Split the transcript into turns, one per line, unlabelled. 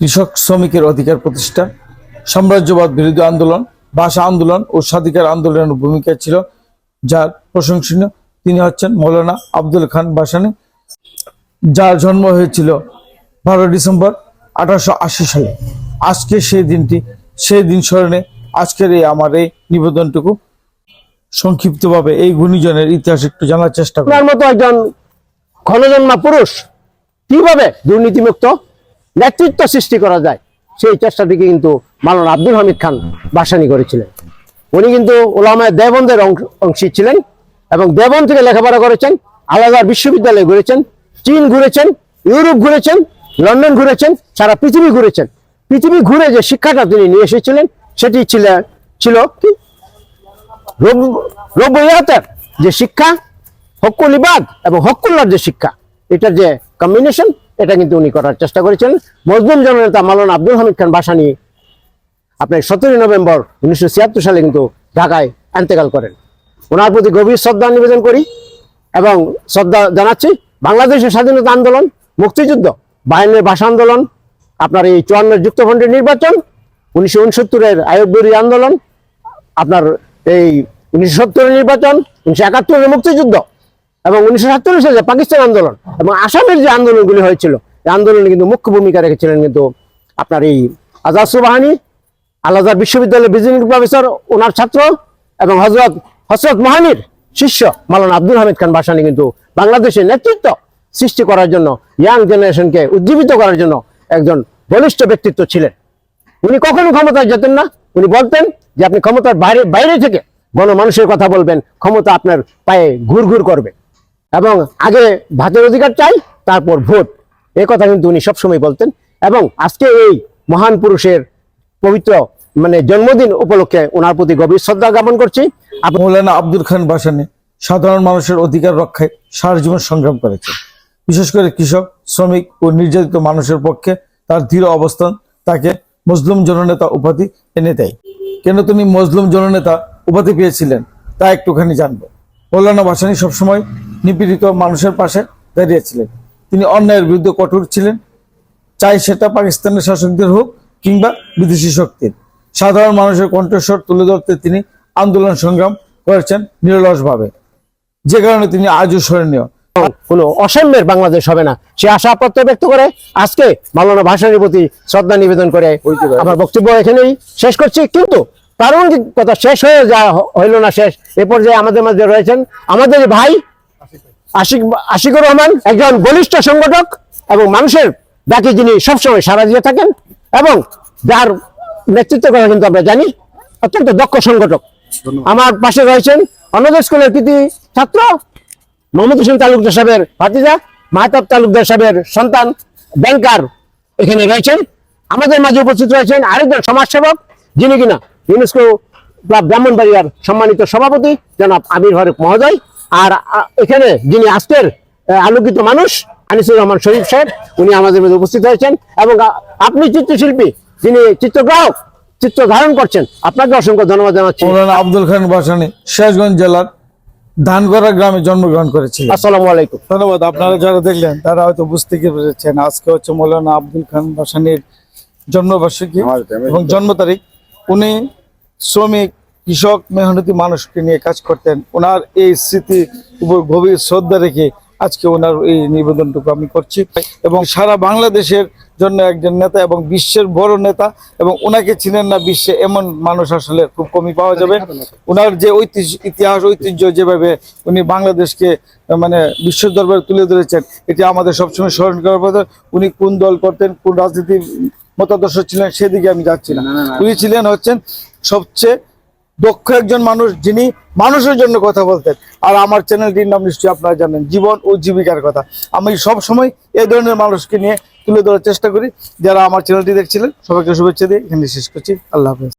কৃষক শ্রমিকের অধিকার প্রতিষ্ঠা, সাম্রাজ্যবাদ বিরোধী আন্দোলন, ভাষা আন্দোলন ও স্বাধিকার আন্দোলনের ভূমিকা ছিল যার প্রশংসনীয়। তিনি হচ্ছেন মৌলানা আব্দুল খান বাসানি, যার জন্ম হয়েছিল বারো ডিসেম্বর আঠারোশো আশি সালে। আজকে সেই দিনটি, সেই দিন স্মরণে আজকের এই আমার এই নিবেদনটুকু সংক্ষিপ্তভাবে এই গুণীজনের ইতিহাস একটু জানার চেষ্টা করি।
আপনার মতো একজন ঘনজন্মা পুরুষ কীভাবে দুর্নীতিমুক্ত? নেতৃত্ব সৃষ্টি করা যায়, সেই চেষ্টাটিকে কিন্তু মালানা আব্দুল হামিদ খান বাসানি করেছিলেন। উনি কিন্তু ওলামায় দেবন্দের অংশী ছিলেন এবং দেবন থেকে লেখাপড়া করেছেন, আলাদা বিশ্ববিদ্যালয়ে ঘুরেছেন, চীন ঘুরেছেন, ইউরোপ ঘুরেছেন, লন্ডন ঘুরেছেন, সারা পৃথিবী ঘুরেছেন। পৃথিবী ঘুরে যে শিক্ষাটা তিনি নিয়ে এসেছিলেন, সেটি ছিল ছিল কি? রব- যে শিক্ষা, হকুল ইবাদ এবং হকুল্লার যে শিক্ষা, এটার যে কম্বিনেশন এটা কিন্তু উনি করার চেষ্টা করেছেন। মজলুম জননেতা মালানা আব্দুল হামিদ খান বাসানি আপনার সতেরোই নভেম্বর উনিশশো ছিয়াত্তর সালে কিন্তু ঢাকায় এন্তেকাল করেন। ওনার প্রতি গভীর শ্রদ্ধা নিবেদন করি এবং শ্রদ্ধা জানাচ্ছি বাংলাদেশের স্বাধীনতা আন্দোলন, মুক্তিযুদ্ধ বাহিনীর ভাষা আন্দোলন, আপনার এই চুয়ান্নের যুক্তফ্রন্টের নির্বাচন, উনিশশো উনসত্তরের আয়োগবরী আন্দোলন, আপনার এই উনিশশো সত্তরের নির্বাচন, উনিশশো একাত্তরের মুক্তিযুদ্ধ এবং উনিশশো সাতচল্লিশ সালে পাকিস্তান আন্দোলন এবং আসামের যে আন্দোলনগুলি হয়েছিল, এই আন্দোলনে কিন্তু মুখ্য ভূমিকা রেখেছিলেন কিন্তু আপনার এই আজাদ সুবাহানি আলাদার বিশ্ববিদ্যালয়ের বিজনেস প্রফেসর, ওনার ছাত্র এবং হজরত হজরত মহানির শিষ্য মালানা আব্দুল হামিদ খান বাসানি কিন্তু বাংলাদেশের নেতৃত্ব সৃষ্টি করার জন্য ইয়াং জেনারেশনকে উজ্জীবিত করার জন্য একজন বলিষ্ঠ ব্যক্তিত্ব ছিলেন। উনি কখনো ক্ষমতায় যেতেন না। উনি বলতেন যে আপনি ক্ষমতার বাইরে বাইরে থেকে গণমানুষের কথা বলবেন, ক্ষমতা আপনার পায়ে ঘুর ঘুর করবে। এবং আগে ভাতের অধিকার চাই, তারপর ভোট। এই কথা কিন্তু উনি সবসময় বলতেন। এবং আজকে এই মহান পুরুষের পবিত্র মানে জন্মদিন উপলক্ষে ওনার প্রতি গভীর শ্রদ্ধা জ্ঞাপন করছি।
মৌলানা আব্দুল খান বাসানি সাধারণ মানুষের অধিকার রক্ষায় সারা জীবন সংগ্রাম করেছে বিশেষ করে কৃষক, শ্রমিক ও নির্যাতিত মানুষের পক্ষে তার দৃঢ় অবস্থান তাকে মজলুম জননেতা উপাধি এনে দেয়। কেন তিনি মজলুম জননেতা উপাধি পেয়েছিলেন তা একটুখানি জানব। মৌলানা বাসানি সবসময় নিপীড়িত মানুষের পাশে দাঁড়িয়েছিলেন। তিনি অন্যায়ের বিরুদ্ধে কঠোর ছিলেন। চাই সেটা পাকিস্তানের শাসকদের হোক কিংবা বিদেশি শক্তির। সাধারণ মানুষের কণ্ঠস্বর তুলে ধরতে তিনি আন্দোলন সংগ্রাম করেছেন নিরলসভাবে। যে কারণে তিনি আজও স্মরণীয়।
কোনো অসাম্যের বাংলাদেশ হবে না। সে আশা প্রত্যয় ব্যক্ত করে। আজকে মালানা ভাষণের প্রতি শ্রদ্ধা নিবেদন করে আমার বক্তব্য এখানেই শেষ করছি। কিন্তু প্রারম্ভিক কথা শেষ হয়ে যা হইল না শেষ এ পর্যায়ে আমাদের মাঝে রয়েছেন আমাদের ভাই আশিক আশিকুর রহমান একজন বলিষ্ঠ সংগঠক এবং মানুষের ডাকে যিনি সবসময় সারা দিয়ে থাকেন এবং যার নেতৃত্বের কথা কিন্তু আমরা জানি অত্যন্ত দক্ষ সংগঠক। আমার পাশে রয়েছেন অন্যদের স্কুলের কৃতি ছাত্র মোহাম্মদ হোসেন তালুকদার সাহেবের ভাতিজা মাহতাব তালুকদার সাহেবের সন্তান ব্যাংকার এখানে রয়েছেন। আমাদের মাঝে উপস্থিত রয়েছেন আরেকজন সমাজসেবক যিনি কিনা ইউনেস্কো ক্লাব ব্রাহ্মণবাড়িয়ার সম্মানিত সভাপতি জনাব আমির হরেক মহোদয়। আর এখানে যিনি আজকের আহ, আলোকিত মানুষ আনিসুর রহমান শরীফ সাহেব উনি আমাদের মধ্যে উপস্থিত হয়েছেন এবং আপনি চিত্রশিল্পী যিনি চিত্রগ্রাহক চিত্র ধারণ করছেন আপনাকে অসংখ্য ধন্যবাদ জানাচ্ছি।
আব্দুল খান বাসানি সিরাজগঞ্জ জেলার ধানগড়া গ্রামে জন্মগ্রহণ করেছিলেন।
আসসালামু আলাইকুম।
ধন্যবাদ আপনারা যারা দেখলেন তারা হয়তো বুঝতে পেরেছেন আজকে হচ্ছে মৌলানা আব্দুল খান বাসানির জন্মবার্ষিকী এবং জন্ম তারিখ। উনি শ্রমিক কৃষক মেহনতি মানুষকে নিয়ে কাজ করতেন। ওনার এই স্মৃতি উপর গভীর শ্রদ্ধা রেখে আজকে ওনার এই নিবেদনটুকু আমি করছি। এবং সারা বাংলাদেশের জন্য একজন নেতা এবং বিশ্বের বড় নেতা এবং ওনাকে চিনেন না বিশ্বে এমন মানুষ আসলে খুব কমই পাওয়া যাবে। ওনার যে ঐতিহ্য ইতিহাস ঐতিহ্য যেভাবে উনি বাংলাদেশকে মানে বিশ্ব দরবারে তুলে ধরেছেন এটি আমাদের সবসময় স্মরণ করার কথা উনি কোন দল করতেন কোন রাজনীতির মতাদর্শ ছিলেন সেদিকে আমি যাচ্ছি না। উনি ছিলেন হচ্ছেন সবচেয়ে দক্ষ একজন মানুষ যিনি মানুষের জন্য কথা বলতেন। আর আমার চ্যানেলটির নাম নিশ্চয়ই আপনারা জানেন, জীবন ও জীবিকার কথা। আমি সব সময় এই ধরনের মানুষকে নিয়ে তুলে ধরার চেষ্টা করি। যারা আমার চ্যানেলটি দেখছিলেন, সবাইকে শুভেচ্ছা দিয়ে এখানে শেষ করছি। আল্লাহ হাফেজ।